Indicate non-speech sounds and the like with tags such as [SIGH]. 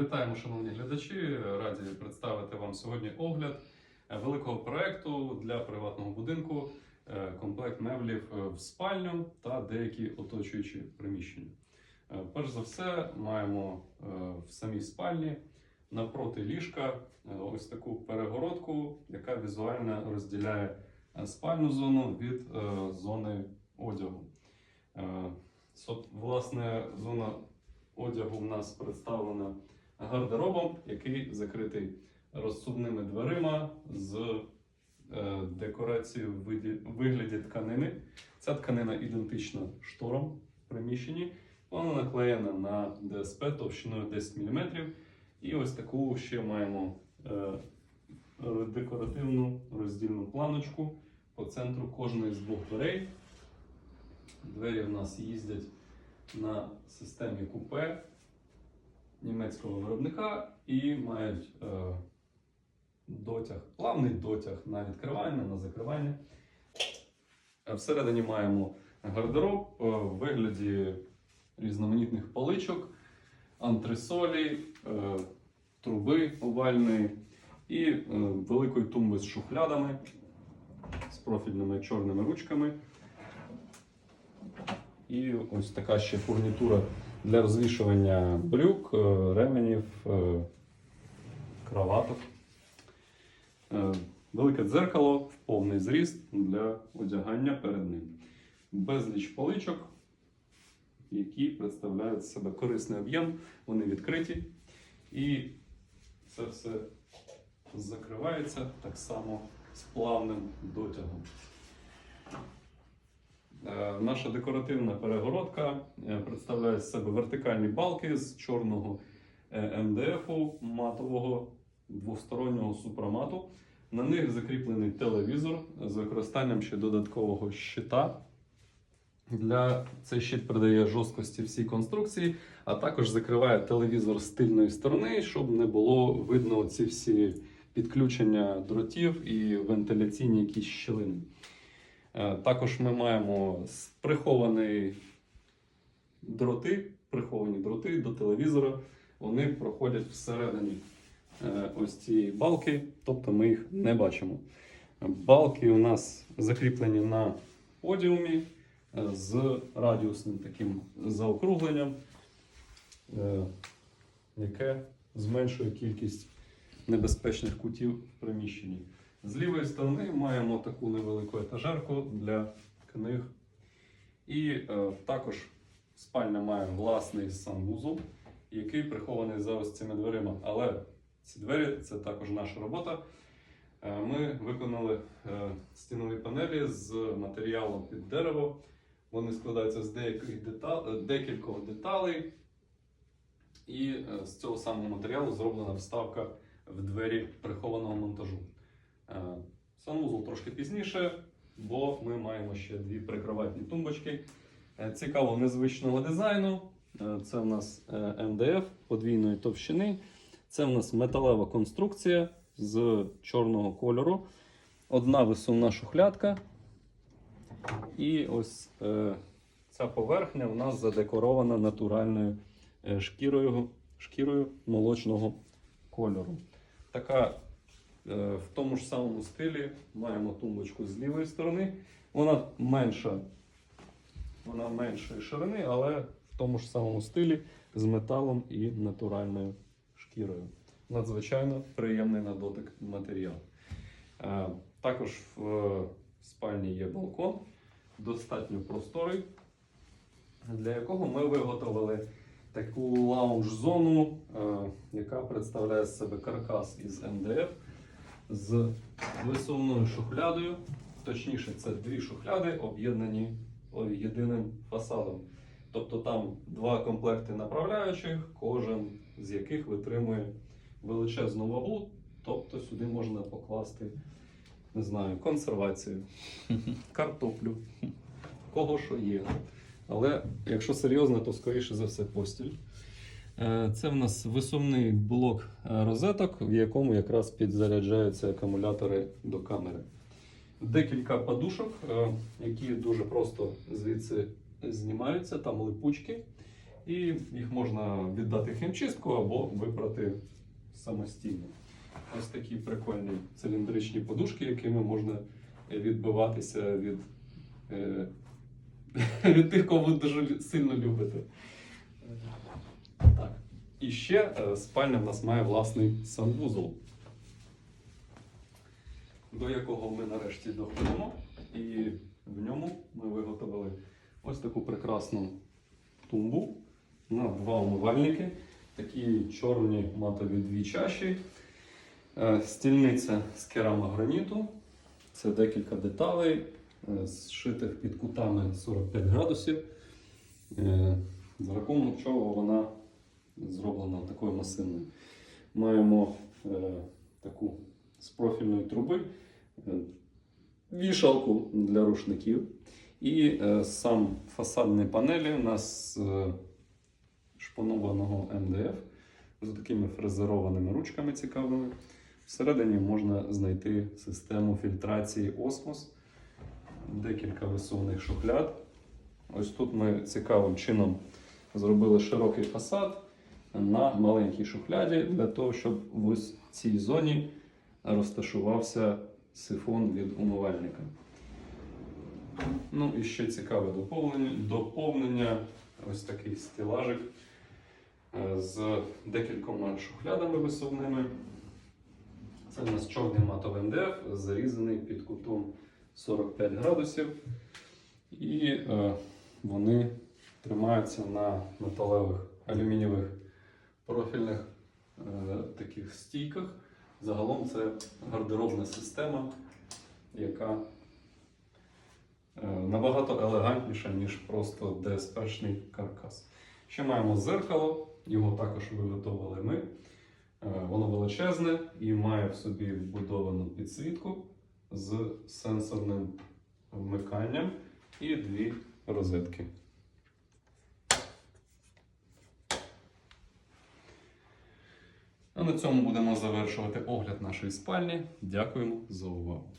Вітаємо, шановні глядачі. Раді представити вам сьогодні огляд е, великого проекту для приватного будинку, е, комплект меблів е, в спальню та деякі оточуючі приміщення. Перш за все, маємо в самій спальні навпроти ліжка ось таку перегородку, яка візуально розділяє спальну зону від зони одягу. Власне, зона одягу в нас представлена гардеробом, який закритий розсувними дверима з е, декорацією в вигляді тканини. Ця тканина ідентична шторам в приміщенні. Вона наклеєна на ДСП товщиною 10 мм. І ось таку ще маємо е, декоративну роздільну планочку по центру кожної з двох дверей. Двері в нас їздять на системі купе німецького виробника і мають е, дотяг, плавний дотяг на відкривання, на закривання. Е, Всередині маємо гардероб е, в вигляді різноманітних паличок, антресолі, е, труби овальної і е, великої тумби з шухлядами, з профільними чорними ручками. І ось така ще фурнітура для розвішування брюк, е, ременів, е, краваток. Е, Велике дзеркало в повний зріст для одягання перед ним. Безліч поличок, які представляють з себе корисний об'єм, вони відкриті. І це все закривається так само з плавним дотягом. Е, Наша декоративна перегородка е, представляє з себе вертикальні балки з чорного е, МДФу матового двостороннього супрамату. На них закріплений телевізор з використанням ще додаткового щита. Для цей щит придає жорсткості всій конструкції, а також закриває телевізор з тильної сторони, щоб не було видно ці всі підключення дротів і вентиляційні якісь щілини. Е, Також ми маємо приховані дроти, приховані дроти до телевізора. Вони проходять всередині е, ось цієї балки, тобто ми їх не бачимо. Балки у нас закріплені на подіумі е, з радіусним таким заокругленням, яке зменшує кількість небезпечних кутів в приміщенні. З лівої сторони маємо таку невелику етажерку для книг. І е, також спальня має власний санвузол, який прихований за ось цими дверима. Але ці двері це також наша робота. Е, ми виконали е, стінові панелі з матеріалу під дерево. Вони складаються з деяких детал, е, декількох деталей. І е, з цього самого матеріалу зроблена вставка в двері прихованого монтажу. Е, Санвузол трошки пізніше, бо ми маємо ще дві прикроватні тумбочки е, цікаво незвичного дизайну. Е, Це в нас МДФ подвійної товщини. Це в нас металева конструкція з чорного кольору. Одна висувна шухлядка. І ось ця поверхня в нас задекорована натуральною шкірою, шкірою молочного кольору. Така В тому ж самому стилі маємо тумбочку з лівої сторони. Вона менша, вона меншої ширини, але в тому ж самому стилі з металом і натуральною шкірою. Надзвичайно приємний на дотик матеріал. Е, Також в е, спальні є балкон, достатньо просторий, для якого ми виготовили таку лаунж-зону, е, яка представляє себе каркас із МДФ з висувною шухлядою. Точніше, це дві шухляди, об'єднані єдиним фасадом. Тобто там два комплекти направляючих, кожен з яких витримує величезну вагу. Тобто сюди можна покласти, не знаю, консервацію, [LAUGHS] картоплю, кого що є. Але якщо серйозно, то скоріше за все постіль. Е, Це в нас висувний блок е, розеток, в якому якраз підзаряджаються акумулятори до камери. Декілька подушок, е, які дуже просто звідси знімаються, там липучки, і їх можна віддати хімчистку або випрати самостійно. Ось такі прикольні циліндричні подушки, якими можна відбиватися від, [LAUGHS] від тих, кого ви дуже сильно любите. І ще е, спальня в нас має власний санвузол, до якого ми нарешті доходимо. І в ньому ми виготовили ось таку прекрасну тумбу на два умивальники, такі чорні матові дві чаші, е, стільниця з керамограніту. Це декілька деталей, е, зшитих під кутами 45 градусів, за рахунок чого вона зроблена такою масивною. Маємо е, таку з профільної труби, е, вішалку для рушників. І е, сам фасадні панелі у нас е, шпанованого МДФ з такими фрезерованими ручками цікавими. Всередині можна знайти систему фільтрації осмос, декілька висувних шухляд. Ось тут ми цікавим чином зробили широкий фасад на маленькій шухляді для того, щоб в цій зоні розташувався сифон від умивальника. Ну і ще цікаве доповнення, доповнення ось такий стелажик е, з декількома шухлядами висувними. Це у нас чорний матовий МДФ, зарізаний під кутом 45 градусів. І е, вони тримаються на металевих алюмінієвих профільних е, таких стійках. Загалом це гардеробна система, яка е, набагато елегантніша, ніж просто ДСПшний каркас. Ще маємо зеркало, його також виготовили ми. Е, Воно величезне і має в собі вбудовану підсвітку з сенсорним вмиканням і дві розетки. А на цьому будемо завершувати огляд нашої спальні. Дякуємо за увагу.